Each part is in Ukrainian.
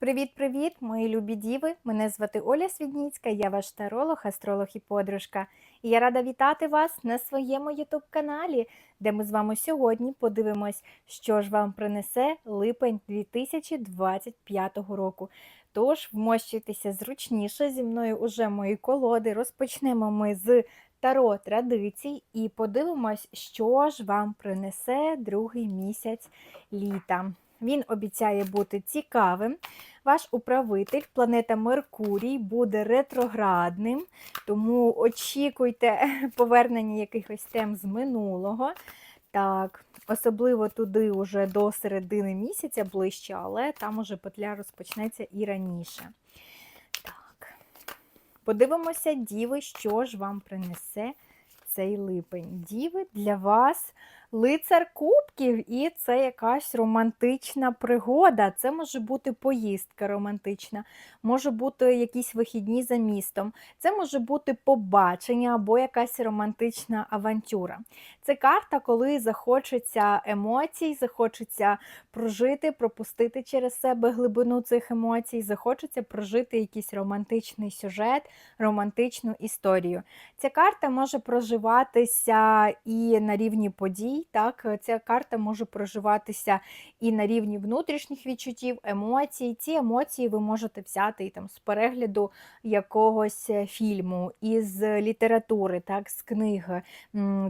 Привіт-привіт, мої любі діви! Мене звати Оля Свідніцька, я ваш таролог, астролог і подружка. І я рада вітати вас на своєму ютуб-каналі, де ми з вами сьогодні подивимось, що ж вам принесе липень 2025 року. Тож вмощуйтеся зручніше зі мною уже мої колоди. Розпочнемо ми з таро традицій і подивимось, що ж вам принесе другий місяць літа. Він обіцяє бути цікавим. Ваш управитель, планета Меркурій, буде ретроградним, тому очікуйте повернення якихось тем з минулого. Так, особливо туди уже до середини місяця ближче, але там уже петля розпочнеться і раніше. Так, подивимося, діви, що ж вам принесе цей липень. Діви для вас лицар кубків, і це якась романтична пригода. Це може бути поїздка романтична, може бути якісь вихідні за містом, це може бути побачення або якась романтична авантюра. Це карта, коли захочеться емоцій, захочеться прожити, пропустити через себе глибину цих емоцій, захочеться прожити якийсь романтичний сюжет, романтичну історію. Ця карта може проживатися і на рівні подій. Так, ця карта може проживатися і на рівні внутрішніх відчуттів, емоцій. Ці емоції ви можете взяти і там з перегляду якогось фільму, із літератури, так, з книги,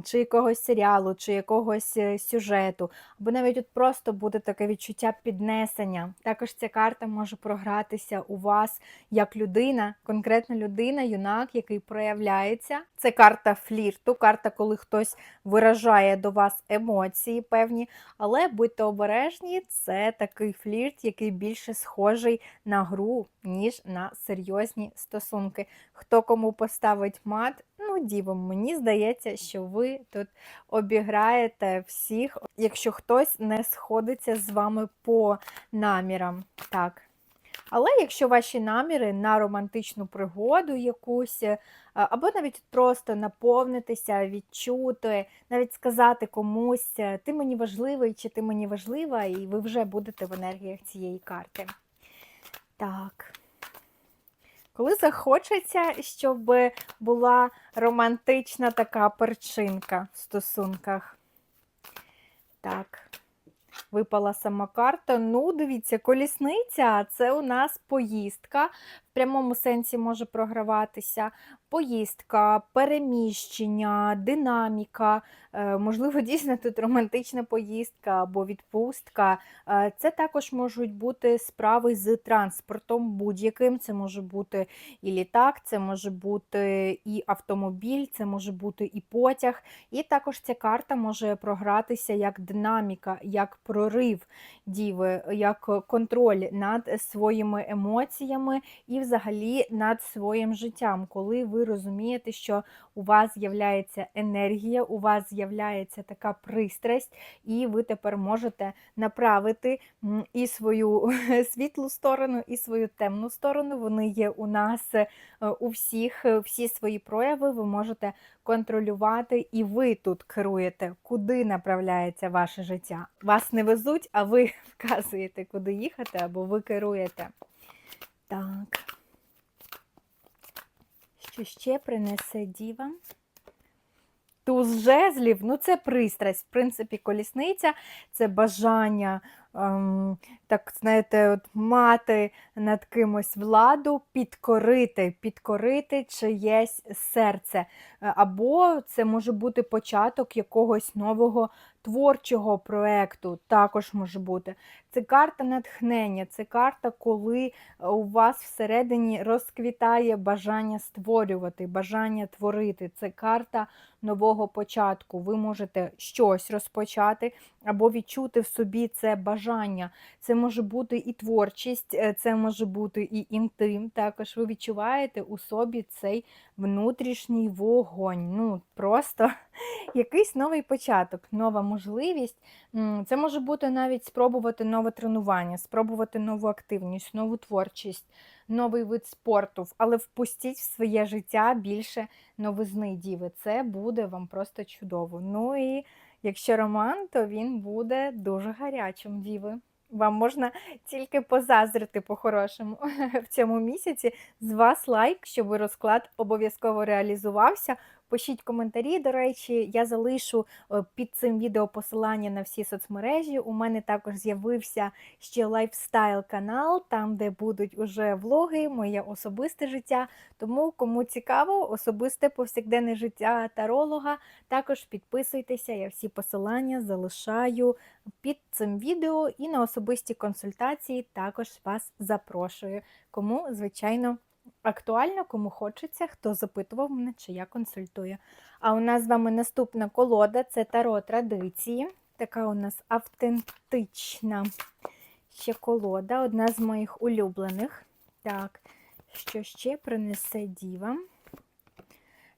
чи якогось серіалу, чи якогось сюжету, або навіть от просто буде таке відчуття піднесення. Також ця карта може програтися у вас як людина, конкретна людина, юнак, який проявляється. Це карта флірту, карта, коли хтось виражає до вас емоції певні, але будьте обережні, це такий флірт, який більше схожий на гру, ніж на серйозні стосунки. Хто кому поставить мат, ну, дівом, мені здається, що ви тут обіграєте всіх, якщо хтось не сходиться з вами по намірам. Так. Але якщо ваші наміри на романтичну пригоду якусь, або навіть просто наповнитися, відчути, навіть сказати комусь, е, ти мені важливий чи ти мені важлива, і ви вже будете в енергіях цієї карти. Так. Коли захочеться, щоб була романтична така перчинка в стосунках. Так випала сама карта. Ну, дивіться, колісниця це у нас поїздка. В прямому сенсі може програватися поїздка, переміщення, динаміка, е, можливо, дійсно тут романтична поїздка або відпустка. Е, це також можуть бути справи з транспортом будь-яким. Це може бути і літак, це може бути і автомобіль, це може бути і потяг. І також ця карта може програтися як динаміка, як прорив діви, як контроль над своїми емоціями і взагалі над своїм життям, коли ви розумієте, що у вас з'являється енергія, у вас з'являється така пристрасть, і ви тепер можете направити і свою світлу сторону, і свою темну сторону. Вони є у нас е, у всіх, е, всі свої прояви ви можете контролювати, і ви тут керуєте, куди направляється ваше життя. Вас не везуть, а ви вказуєте, куди їхати, або ви керуєте. Так. Що ще принесе діва? Туз жезлів, ну це пристрасть. В принципі, колісниця це бажання, ем, так, знаєте, от мати над кимось владу, підкорити, підкорити чиєсь серце. Е, або це може бути початок якогось нового творчого проєкту, також може бути. Це карта натхнення, це карта, коли у вас всередині розквітає бажання створювати, бажання творити. Це карта нового початку. Ви можете щось розпочати або відчути в собі це бажання. Це може бути і творчість, е, це може бути і інтим. Також ви відчуваєте у собі цей внутрішній вогонь. Ну, Просто якийсь новий початок, нова можливість. Це може бути навіть спробувати нове тренування, спробувати нову активність, нову творчість, новий вид спорту, але впустіть в своє життя більше новизни діви. Це буде вам просто чудово. Ну і якщо роман, то він буде дуже гарячим діви. Вам можна тільки позаздрити по-хорошому в цьому місяці. З вас лайк, щоб розклад обов'язково реалізувався. Пишіть коментарі. До речі, я залишу е, під цим відео посилання на всі соцмережі. У мене також з'явився ще лайфстайл канал, там де будуть уже влоги, моє особисте життя. Тому, кому цікаво, особисте повсякденне життя таролога, також підписуйтеся. Я всі посилання залишаю під цим відео і на особисті консультації також вас запрошую. Кому, звичайно, актуально, кому хочеться, хто запитував мене, чи я консультую. А у нас з вами наступна колода це таро традиції. Така у нас автентична ще колода, одна з моїх улюблених. Так, що ще принесе діва?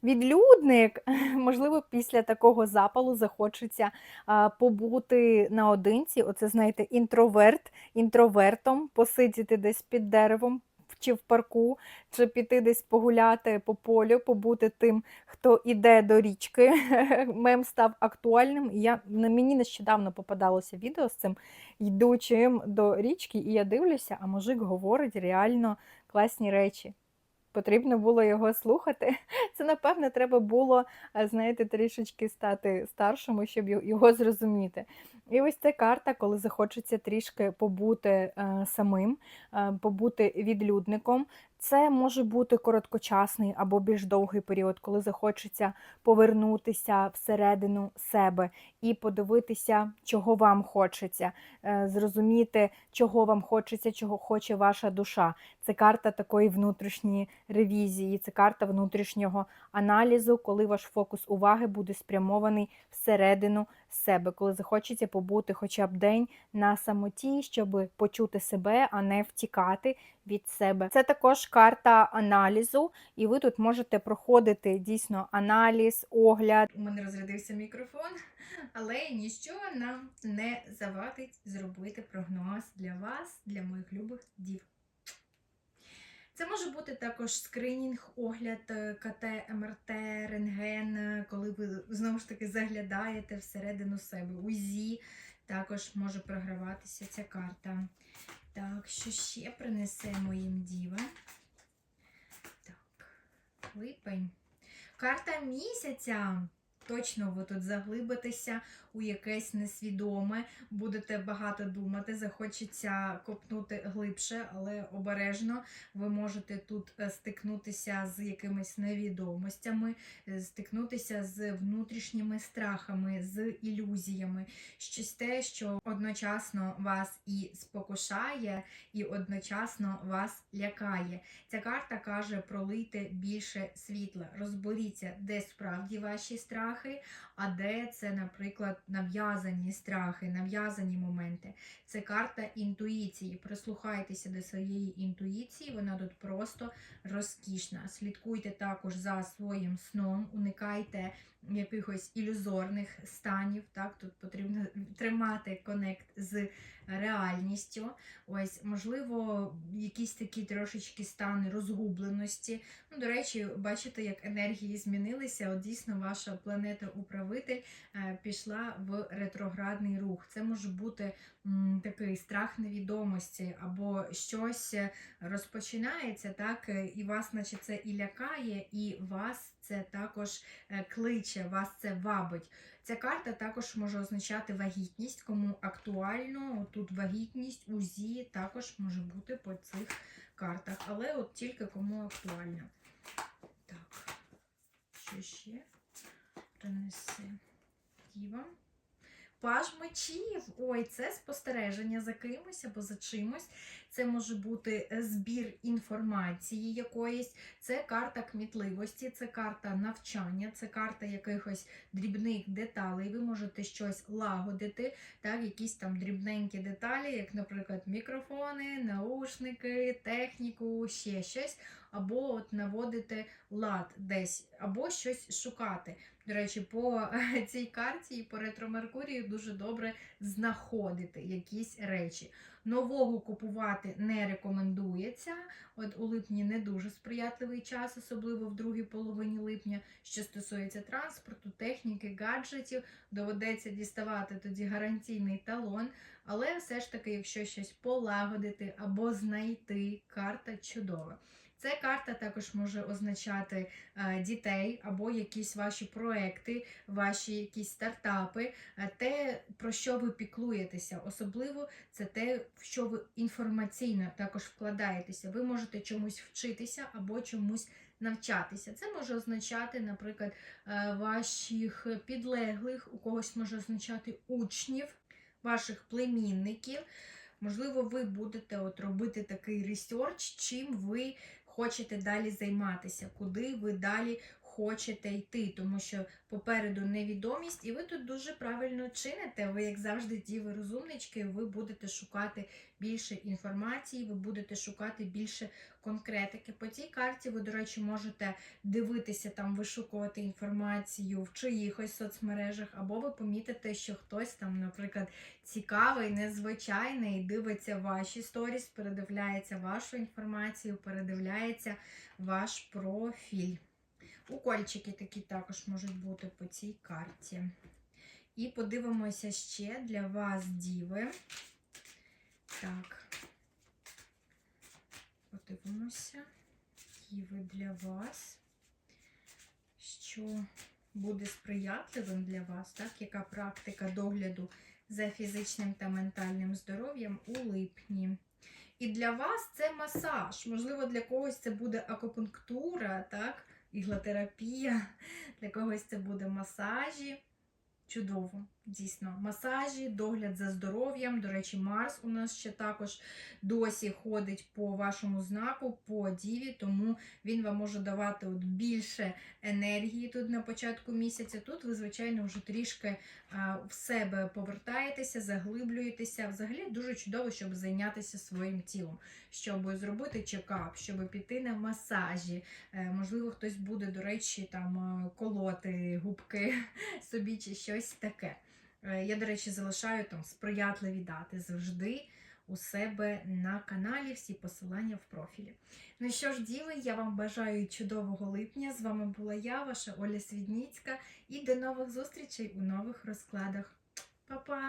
Відлюдник, можливо, після такого запалу захочеться а, побути наодинці. Оце, знаєте, інтроверт, інтровертом, посидіти десь під деревом чи в парку, чи піти десь погуляти по полю, побути тим, хто іде до річки. Мем став актуальним. Я, на мені нещодавно попадалося відео з цим, йдучим до річки, і я дивлюся, а мужик говорить реально класні речі. Потрібно було його слухати. Це, напевно, треба було, е, знаєте, трішечки стати старшому, щоб його зрозуміти. І ось ця карта, коли захочеться трішки побути е, самим, е, побути відлюдником. Це може бути короткочасний або більш довгий період, коли захочеться повернутися всередину себе і подивитися, чого вам хочеться, е, зрозуміти, чого вам хочеться, чого хоче ваша душа. Це карта такої внутрішньої ревізії, це карта внутрішнього аналізу, коли ваш фокус уваги буде спрямований всередину себе, коли захочеться побути хоча б день на самоті, щоб почути себе, а не втікати від себе. Це також карта аналізу, і ви тут можете проходити дійсно аналіз, огляд. У мене розрядився мікрофон, але ніщо нам не завадить зробити прогноз для вас, для моїх любих дів. Це може бути також скринінг, огляд е, КТ, МРТ, рентген, е, коли ви знову ж таки заглядаєте всередину себе. УЗІ також може програватися ця карта. Так, що ще принесе моїм дівам? Так, липень. Карта місяця. Точно ви тут заглибитеся у якесь несвідоме, будете багато думати, захочеться копнути глибше, але обережно. Ви можете тут е, стикнутися з якимись невідомостями, е, стикнутися з внутрішніми страхами, з ілюзіями, щось те, що одночасно вас і спокушає, і одночасно вас лякає. Ця карта каже пролийте більше світла, розберіться, де справді ваші страхи, а де це, наприклад, нав'язані страхи, нав'язані моменти. Це карта інтуїції. Прислухайтеся до своєї інтуїції, вона тут просто розкішна. Слідкуйте також за своїм сном, уникайте якихось ілюзорних станів. Так, тут потрібно тримати конект з реальністю. Ось, можливо, якісь такі трошечки стани розгубленості. Ну, до речі, бачите, як енергії змінилися. От дійсно ваша планета-управитель е, пішла в ретроградний рух. Це може бути м, такий страх невідомості, або щось е, розпочинається, так, е, і вас, наче це і лякає, і вас це також е, кличе, вас це вабить. Ця карта також може означати вагітність, кому актуально. Тут вагітність, УЗІ також може бути по цих картах, але от тільки кому актуально. Так, що ще Принеси діва? Паж мечів. Ой, це спостереження за кимось або за чимось. Це може бути е, збір інформації якоїсь, це карта кмітливості, це карта навчання, це карта якихось дрібних деталей. Ви можете щось лагодити, так, якісь там дрібненькі деталі, як, наприклад, мікрофони, наушники, техніку, ще щось. Або от наводити лад десь, або щось шукати. До речі, по цій карті і по ретро Меркурію дуже добре знаходити якісь речі. Нового купувати не рекомендується. От у липні не дуже сприятливий час, особливо в другій половині липня, що стосується транспорту, техніки, гаджетів. Доведеться діставати тоді гарантійний талон. Але все ж таки, якщо щось полагодити або знайти, карта чудова. Ця карта також може означати е, дітей або якісь ваші проекти, ваші якісь стартапи, е, те, про що ви піклуєтеся. Особливо це те, в що ви інформаційно також вкладаєтеся. Ви можете чомусь вчитися або чомусь навчатися. Це може означати, наприклад, е, ваших підлеглих, у когось може означати учнів, ваших племінників. Можливо, ви будете от робити такий ресерч, чим ви хочете далі займатися, куди ви далі хочете йти, тому що попереду невідомість, і ви тут дуже правильно чините. Ви, як завжди, діви розумнички, ви будете шукати більше інформації, ви будете шукати більше конкретики. По цій карті ви, до речі, можете дивитися там, вишукувати інформацію в чиїхось соцмережах, або ви помітите, що хтось там, наприклад, цікавий, незвичайний, дивиться ваші сторіс, передивляється вашу інформацію, передивляється ваш профіль. Укольчики такі також можуть бути по цій карті. І подивимося ще для вас, діви. Так. Подивимося. Діви для вас. Що буде сприятливим для вас, так? Яка практика догляду за фізичним та ментальним здоров'ям у липні? І для вас це масаж. Можливо, для когось це буде акупунктура, так? Іглотерапія, для когось це буде масажі. Чудово, дійсно, масажі, догляд за здоров'ям. До речі, Марс у нас ще також досі ходить по вашому знаку, по діві, тому він вам може давати от більше енергії тут на початку місяця. Тут ви, звичайно, вже трішки а, в себе повертаєтеся, заглиблюєтеся. Взагалі дуже чудово, щоб зайнятися своїм тілом, щоб зробити чекап, щоб піти на масажі. Е, Можливо, хтось буде, до речі, там колоти губки собі чи щось таке. Е, Я, до речі, залишаю там сприятливі дати завжди у себе на каналі. Всі посилання в профілі. Ну що ж, діви, я вам бажаю чудового липня. З вами була я, ваша Оля Свідніцька, і до нових зустрічей у нових розкладах. Па-па!